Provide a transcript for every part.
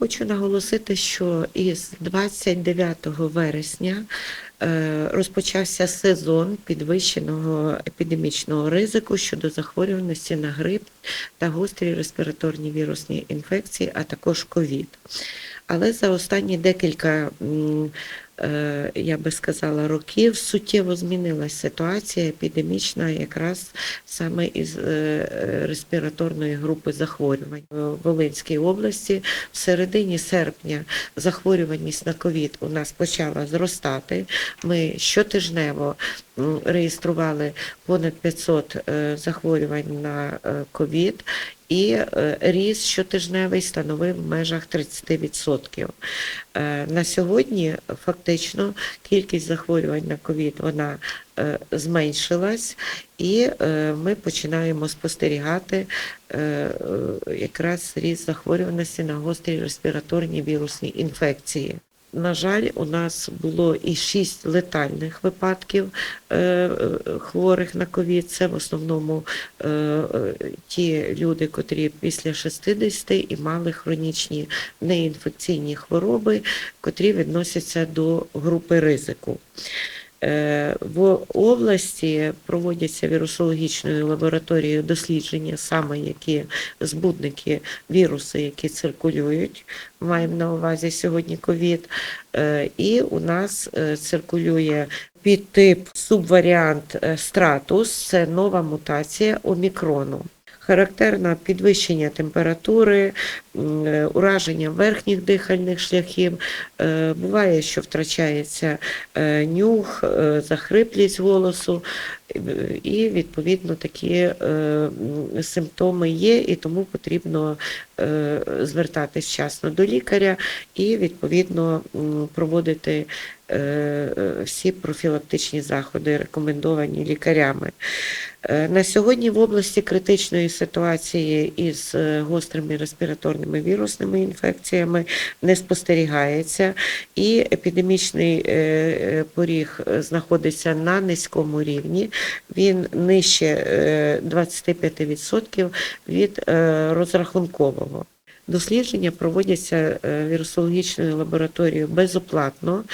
Хочу наголосити, що із 29 вересня е, розпочався сезон підвищеного епідемічного ризику щодо захворюваності на грип та гострі респіраторні вірусні інфекції, а також ковід. Але за останні декілька, е, я би сказала, років суттєво змінилася ситуація епідемічна якраз саме із е, респіраторної групи захворювань. В Волинській області в середині серпня захворюваність на ковід у нас почала зростати. Ми щотижнево реєстрували понад 500 е, захворювань на е, ковід. І е, ріст щотижневий становив в межах 30%. Е, На сьогодні фактично кількість захворювань на ковід вона е, зменшилась, і ми починаємо спостерігати якраз ріст захворюваності на гострі респіраторні вірусні інфекції. На жаль, у нас було і шість летальних випадків е, е, хворих на ковід. Це в основному е, ті люди, котрі після 60 і мали хронічні неінфекційні хвороби, котрі відносяться до групи ризику. Е, В області проводяться вірусологічною лабораторією дослідження, саме які збудники віруси, які циркулюють. Маємо на увазі сьогодні ковід. Е, І у нас е, циркулює підтип субваріант стратус, це нова мутація омікрону. Характерне підвищення температури, ураження верхніх дихальних шляхів. Е, Буває, що втрачається е, нюх, е, захриплість голосу, е, і відповідно такі е, симптоми є, і тому потрібно е, звертатись вчасно до лікаря і відповідно проводити е, е, всі профілактичні заходи, рекомендовані лікарями. Е, На сьогодні в області критичної ситуації із е, гострими респіраторними вірусними інфекціями не спостерігається, і епідемічний е, е, поріг е, знаходиться на низькому рівні. Він нижче е, 25% від розрахункового. Дослідження проводяться вірусологічною лабораторією безоплатно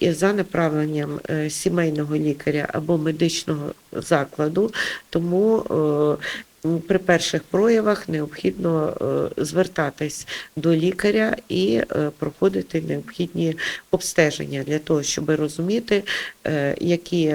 за направленням сімейного лікаря або медичного закладу, тому при перших проявах необхідно е, звертатись до лікаря і е, проходити необхідні обстеження для того, щоб розуміти, е, які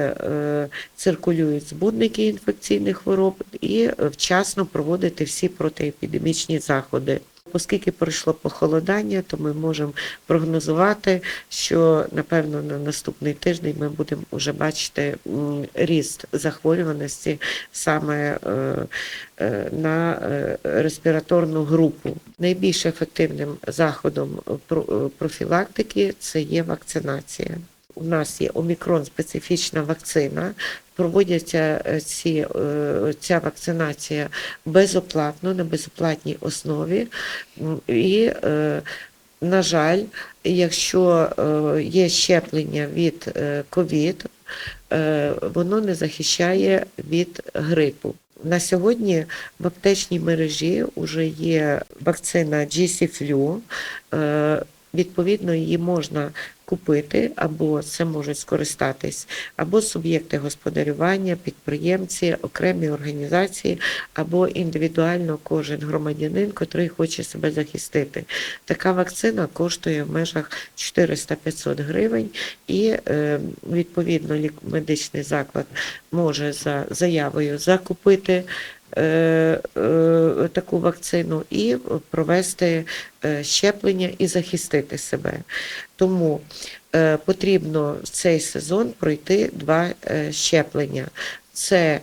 циркулюють збудники інфекційних хвороб, і вчасно проводити всі протиепідемічні заходи. Оскільки пройшло похолодання, то ми можемо прогнозувати, що напевно на наступний тиждень ми будемо вже бачити ріст захворюваності саме е, е, на е, респіраторну групу. Найбільш ефективним заходом профілактики це є вакцинація. У нас є омікрон специфічна вакцина. Проводяться е, ці, е, ця вакцинація безоплатно на безоплатній основі. І, е, на жаль, якщо є щеплення від ковід, воно не захищає від грипу. На сьогодні в аптечній мережі вже є вакцина GC-Flu. Е, Відповідно, її можна купити, або це можуть скористатись або суб'єкти господарювання, підприємці, окремі організації, або індивідуально кожен громадянин, котрий хоче себе захистити. Така вакцина коштує в межах 400-500 гривень, і е, відповідно медичний заклад може за заявою закупити. Е, е, Таку вакцину і провести е, щеплення і захистити себе. Тому потрібно в цей сезон пройти два щеплення. Це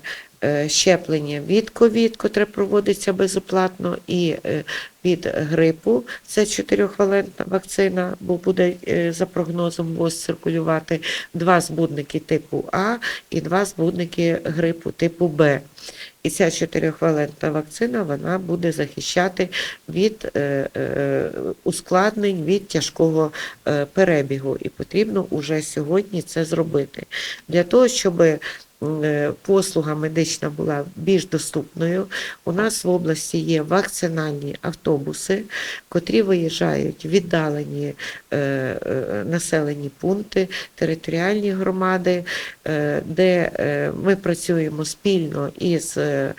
щеплення від ковід, котре проводиться безоплатно, і е, від грипу. Це чотирьохвалентна вакцина, бо буде е, за прогнозом ВОЗ циркулювати два збудники типу А і два збудники грипу типу Б. І ця чотирьохвалентна вакцина вона буде захищати від е, е, ускладнень, від тяжкого е, перебігу. І потрібно уже сьогодні це зробити. Для того, щоб е, послуга медична була більш доступною. У нас в області є вакцинальні автобуси, котрі виїжджають віддалені е, е, населені пункти, територіальні громади, е, де е, ми працюємо спільно із е, е,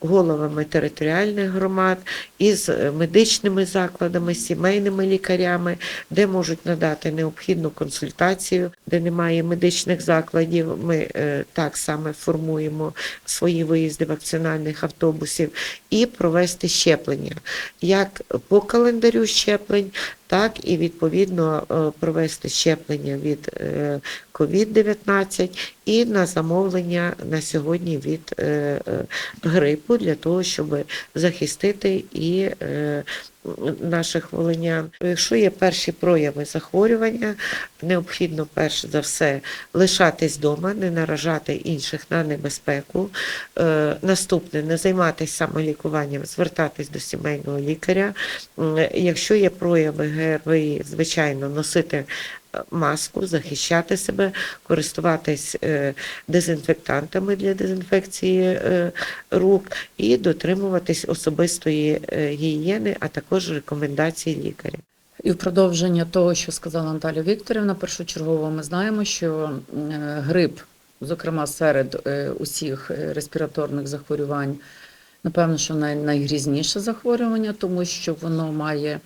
головами територіальних громад, із е, медичними закладами, сімейними лікарями, де можуть надати необхідну консультацію, де немає медичних закладів. Ми е, так саме формуємо свої виїзди вакцинальних автобусів і провести щеплення як по календарю щеплень, так і відповідно е, провести щеплення від е, COVID-19 і на замовлення на сьогодні від е, грипу для того, щоб захистити і наших волинян. Якщо є перші прояви захворювання, необхідно перш за все лишатись вдома, не наражати інших на небезпеку. Е, Наступне не займатися самолікуванням, звертатись до сімейного лікаря. Якщо є прояви ГРВІ, звичайно, носити маску, захищати себе, користуватись е, дезінфектантами для дезінфекції е, рук і дотримуватись особистої е, гігієни, а також рекомендацій лікаря. І в продовження того, що сказала Наталя Вікторівна, першочергово ми знаємо, що грип, зокрема серед усіх респіраторних захворювань, напевно, що най- найгрізніше захворювання, тому що воно має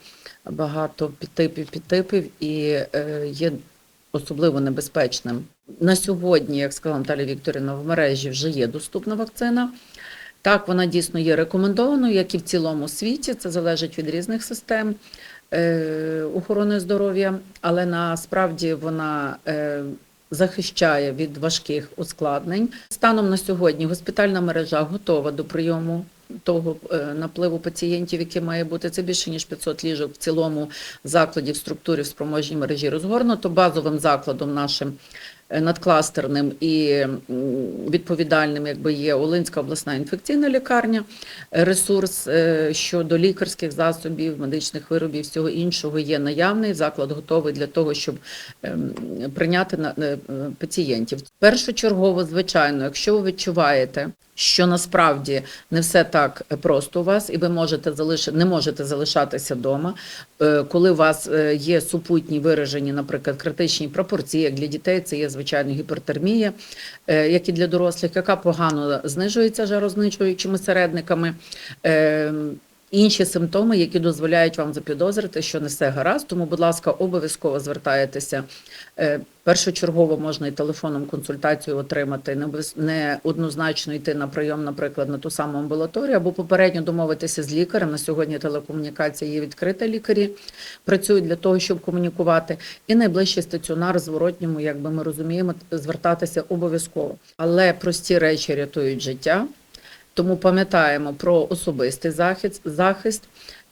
багато підтипів, підтипів і е, є особливо небезпечним. На сьогодні, як сказала Наталя Вікторівна, в мережі вже є доступна вакцина. Так, вона дійсно є рекомендованою, як і в цілому світі. Це залежить від різних систем е, охорони здоров'я, але насправді вона е, захищає від важких ускладнень. Станом на сьогодні госпітальна мережа готова до прийому. Того е, напливу пацієнтів, який має бути, це більше ніж 500 ліжок в цілому закладі в структурі в спроможній мережі розгорнуто. Базовим закладом нашим надкластерним і відповідальним, якби є Олинська обласна інфекційна лікарня, Е, ресурс е, щодо лікарських засобів, медичних виробів, всього іншого є наявний. Заклад готовий для того, щоб ем, прийняти на е, пацієнтів. Першочергово, звичайно, якщо ви відчуваєте. Що насправді не все так просто у вас, і ви можете залишити, не можете залишатися вдома, Е, коли у вас е, є супутні виражені, наприклад, критичні пропорції, як для дітей це є звичайно гіпертермія, е, як і для дорослих, яка погано знижується жарозничуючими середниками. Інші симптоми, які дозволяють вам запідозрити, що не все гаразд, тому, будь ласка, обов'язково звертаєтеся. Е, Першочергово можна і телефоном консультацію отримати, не обов'яз- не однозначно йти на прийом, наприклад, на ту саму амбулаторію, або попередньо домовитися з лікарем. На сьогодні телекомунікація є відкрита. Лікарі працюють для того, щоб комунікувати. І найближчий стаціонар зворотньому, як би ми розуміємо, звертатися обов'язково. Але прості речі рятують життя. Тому пам'ятаємо про особистий захист, захист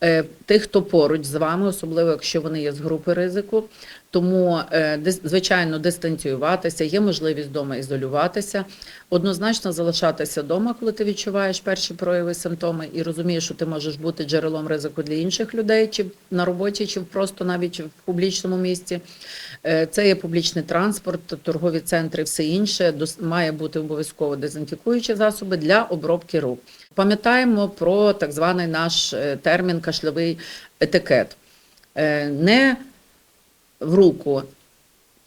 е, тих, хто поруч з вами, особливо якщо вони є з групи ризику. Тому, е, звичайно, дистанціюватися, є можливість вдома ізолюватися, однозначно залишатися вдома, коли ти відчуваєш перші прояви симптоми і розумієш, що ти можеш бути джерелом ризику для інших людей, чи на роботі, чи просто навіть в публічному місці. Е, Це є публічний транспорт, торгові центри, все інше. Має бути обов'язково дезінфікуючі засоби для обробки рук. Пам'ятаємо про так званий наш е, термін кашльовий етикет. Не в руку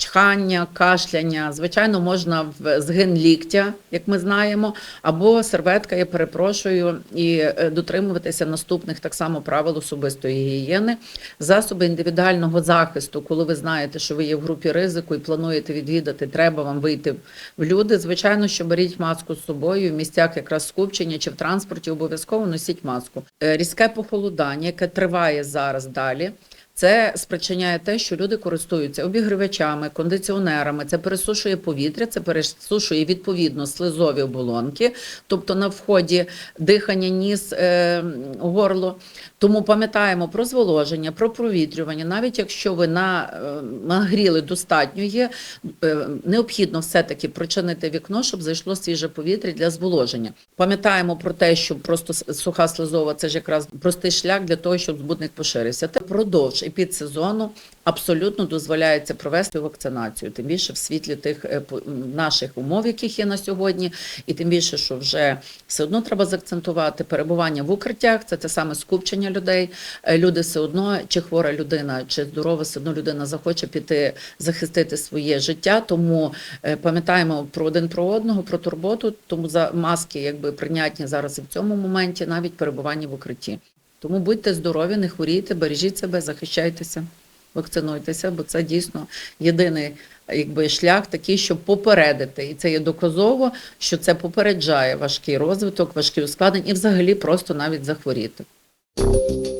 чхання, кашляння. Звичайно, можна в згин ліктя, як ми знаємо, або серветка, я перепрошую, і е, дотримуватися наступних так само правил особистої гігієни, засоби індивідуального захисту, коли ви знаєте, що ви є в групі ризику і плануєте відвідати, треба вам вийти в люди. Звичайно, що беріть маску з собою в місцях якраз скупчення чи в транспорті, обов'язково носіть маску. Е, Різке похолодання, яке триває зараз далі. Це спричиняє те, що люди користуються обігрівачами, кондиціонерами. Це пересушує повітря, це пересушує відповідно слизові оболонки, тобто на вході дихання, ніс, е, горло. Тому пам'ятаємо про зволоження, про провітрювання. Навіть якщо ви на, е, нагріли достатньо, є е, необхідно все-таки прочинити вікно, щоб зайшло свіже повітря для зволоження. Пам'ятаємо про те, що просто суха слизова це ж якраз простий шлях для того, щоб збудник поширився. Та продовж під сезону абсолютно дозволяється провести вакцинацію, тим більше в світлі тих е, наших умов, яких є на сьогодні, і тим більше, що вже все одно треба заакцентувати перебування в укриттях, це те саме скупчення людей. Е, Люди все одно, чи хвора людина, чи здорова, все одно людина захоче піти захистити своє життя. Тому е, пам'ятаємо про один про одного, про турботу. Тому за маски якби прийнятні зараз і в цьому моменті, навіть перебування в укритті. Тому будьте здорові, не хворійте, бережіть себе, захищайтеся, вакцинуйтеся, бо це дійсно єдиний якби, шлях такий, щоб попередити. І це є доказово, що це попереджає важкий розвиток, важкі ускладнення і взагалі просто навіть захворіти. you.